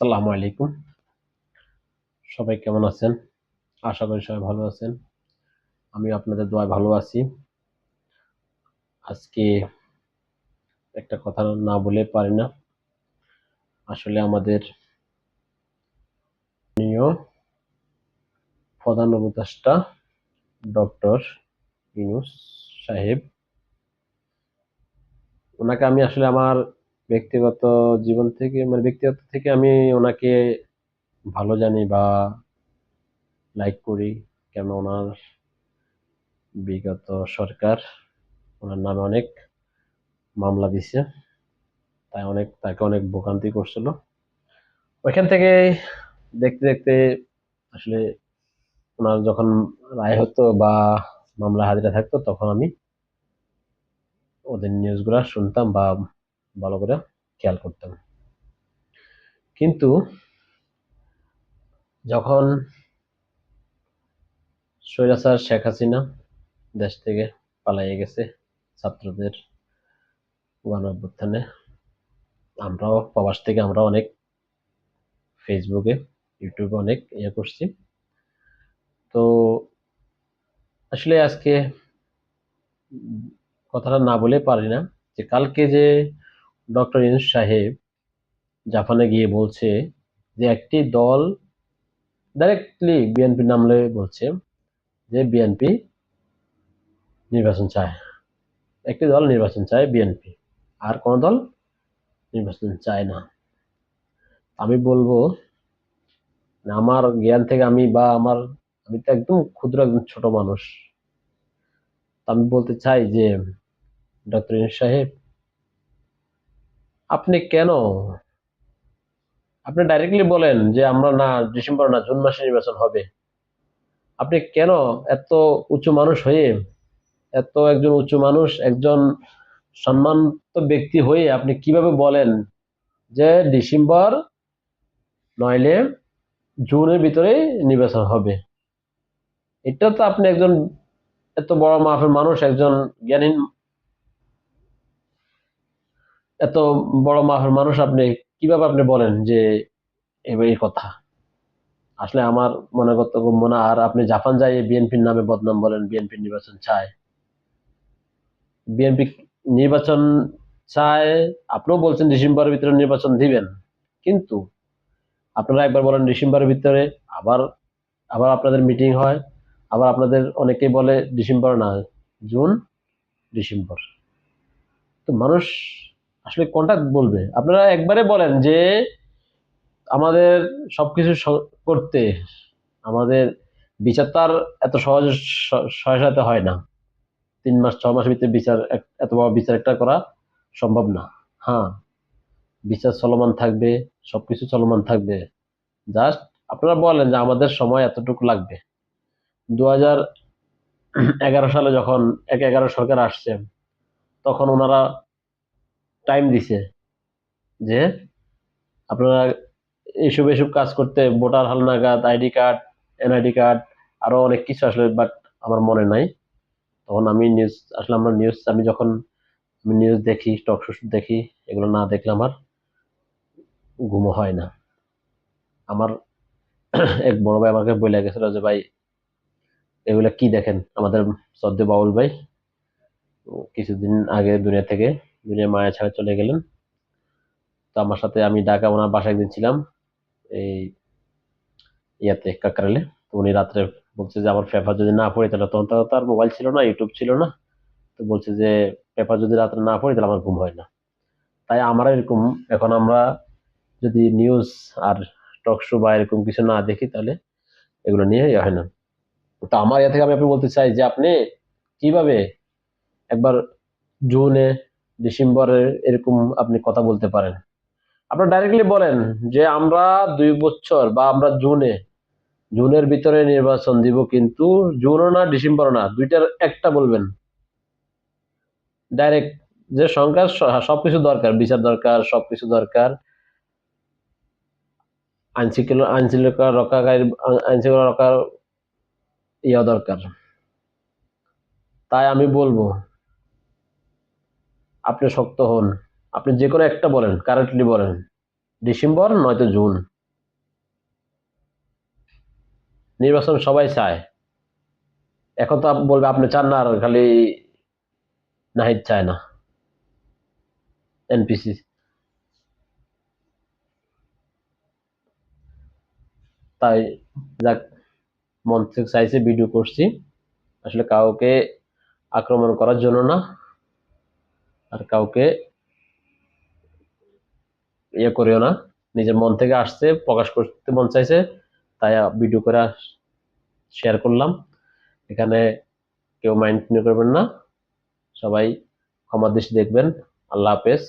আসসালামু আলাইকুম। সবাই কেমন আছেন? আশা করি সবাই ভালো আছেন। আমি আপনাদের দোয়ায় ভালো আছি। আজকে একটা কথা না বলে পারি না। আসলে আমাদের প্রধান উপদেষ্টা ডক্টর ইউনুস সাহেব, ওনাকে আমি আসলে আমার ব্যক্তিগত জীবন থেকে মানে ব্যক্তিগত থেকে আমি ওনাকে ভালো জানি বা লাইক করি। কেন ওনার বিগত সরকার, ওনার নামে অনেক মামলা দিছে, তাই অনেক, তাকে অনেক ভোগান্তি করছিল। ওইখান থেকে দেখতে দেখতে আসলে ওনার যখন রায় হতো বা মামলা হাজিরা থাকতো, তখন আমি ওদের নিউজগুলো শুনতাম বা ভালো করে খেয়াল করতাম কিন্তু যখন স্বৈরাচার শেখ হাসিনা দেশ থেকে পালাইয়ে গেছে ছাত্রদের গণ অভ্যুত্থানে আমরাও প্রবাস থেকে আমরা অনেক ফেসবুকে, ইউটিউবে অনেক ইয়ে করছি। তো আসলে আজকে কথাটা না বলে পারি না যে কালকে যে ডক্টর ইউনুস সাহেব জাপানে গিয়ে বলছে যে একটি দল ডাইরেক্টলি বিএনপি নামলে বলছে যে বিএনপি নির্বাচন চায়। একটি দল নির্বাচন চায় বিএনপি আর কোন দল নির্বাচন চায় না। আমি বলব আমার জ্ঞান থেকে আমি বা আমার, আমি তো একদম ক্ষুদ্র একজন ছোট মানুষ। আমি বলতে চাই যে ডক্টর সাহেব আপনি কেন? আপনি ডাইরেক্টলি বলেন যে আমরা না, ডিসেম্বর না, জুন মাসে নির্বাচন হবে। আপনি কেন এত উঁচু মানুষ হয়ে, এত একজন উঁচু মানুষ, একজন সম্মানিত ব্যক্তি হয়ে আপনি কীভাবে বলেন যে ডিসেম্বর নইলে জুনের ভিতরে নির্বাচন হবে? এটা তো আপনি একজন এত বড় মাফের মানুষ, একজন জ্ঞানীন এত বড় মাফের মানুষ আপনি, কীভাবে আপনি বলেন যে এই কথা? আসলে আমার মনে করতে মনে আর আপনি জাপান যাই, বিএনপির নামে বদনাম বলেন, বিএনপি নির্বাচন চায়। বিএনপি নির্বাচন চায়, আপনিও বলছেন ডিসেম্বরের ভিতরে নির্বাচন দিবেন। কিন্তু আপনারা একবার বলেন ডিসেম্বরের ভিতরে আবার আবার আপনাদের মিটিং হয়, আবার আপনাদের অনেকেই বলে ডিসেম্বর না, জুন ডিসেম্বর। তো মানুষ আসলে কোনটা বলবে। আপনারা একবারে বলেন যে, আমাদের সবকিছু করতে আমাদের বিচার তার এত সহজে সহায়তা হয় না। তিন মাস, ছ মাসের ভিতরে বিচার এত বড় বিচার একটা করা সম্ভব না। হ্যাঁ বিচার চলমান থাকবে, সবকিছু চলমান থাকবে। জাস্ট আপনারা বলেন যে আমাদের সময় এতটুকু লাগবে। দু এগারো সালে যখন এক এগারো সরকার আসছে, তখন ওনারা টাইম দিছে যে আপনারা এইসব এসব কাজ করতে ভোটার হালনাগাদ আইডি কার্ড এনআইডি কার্ড আরও অনেক কিছু আসলে বাট আমার মনে নাই। তখন আমি নিউজ আসলে আমার নিউজ আমি যখন আমি নিউজ দেখি টক শো দেখি, এগুলো না দেখলে আমার ঘুমো হয় না। আমার এক বড় ভাই আমাকে বলে গেছিল যে, ভাই, এগুলা কি দেখেন? আমাদের সদ্য বাউল ভাই কিছুদিন আগে দুনিয়া থেকে দুনিয়া মায়া ছাড়া চলে গেলেন। তো আমার সাথে আমি ঢাকা ওনার বাসায় একদিন ছিলাম, এই ইয়াতে কাকরালে তো উনি রাত্রে বলছে যে, আমার পেপার যদি না পড়ি, তাহলে তখন তো তার মোবাইল ছিল না ইউটিউব ছিল না। তো বলছে যে পেপার যদি রাত্রে না পড়ি, তাহলে আমার ঘুম হয় না। তাই আমার এরকম, এখন আমরা যদি নিউজ আর টক শো বা এরকম কিছু না দেখি, তাহলে এগুলো নিয়ে ইয়ে হয় না। তো আমার ইয়া থেকে আমি আপনি বলতে চাই যে, আপনি কীভাবে একবার জুনে ডিসেম্বরে এরকম আপনি কথা বলতে পারেন। আপনারা ডাইরেক্টলি বলেন যে আমরা দুই বছর বা আমরা জুনে, জুনের ভিতরে নির্বাচন দিব কিন্তু জুনও না ডিসেম্বর না, দুইটার একটা বলবেন। ডাইরেক্ট যে সংখ্যা, সবকিছু দরকার, বিচার দরকার, সবকিছু দরকার। আইনশৃঙ্খলা আইনশৃঙ্খলা রক্ষাকারী আইনশৃঙ্খলা রক্ষার ইয়া দরকার। তাই আমি বলব। আপনি শক্ত হন। আপনি যে কোনো একটা বলেন, কারেন্টলি বলেন। ডিসেম্বর, নয়তো জুন। নির্বাচন সবাই চায়। এখন তো বলবে, আপনি চান না আর খালি নাহিদ চায় না। এনপিসি। তাই যাক মন চাইছে, ভিডিও করছি। আসলে কাউকে আক্রমণ করার জন্য না। আর কাউকে ইয়ে করিও না। নিজের মন থেকে আসছে, প্রকাশ করতে মন চাইছে, তাই ভিডিও করে শেয়ার করলাম। এখানে কেউ মাইন্ড করবেন না। সবাই ক্ষমা দেখবেন। আল্লাহ হাফেজ।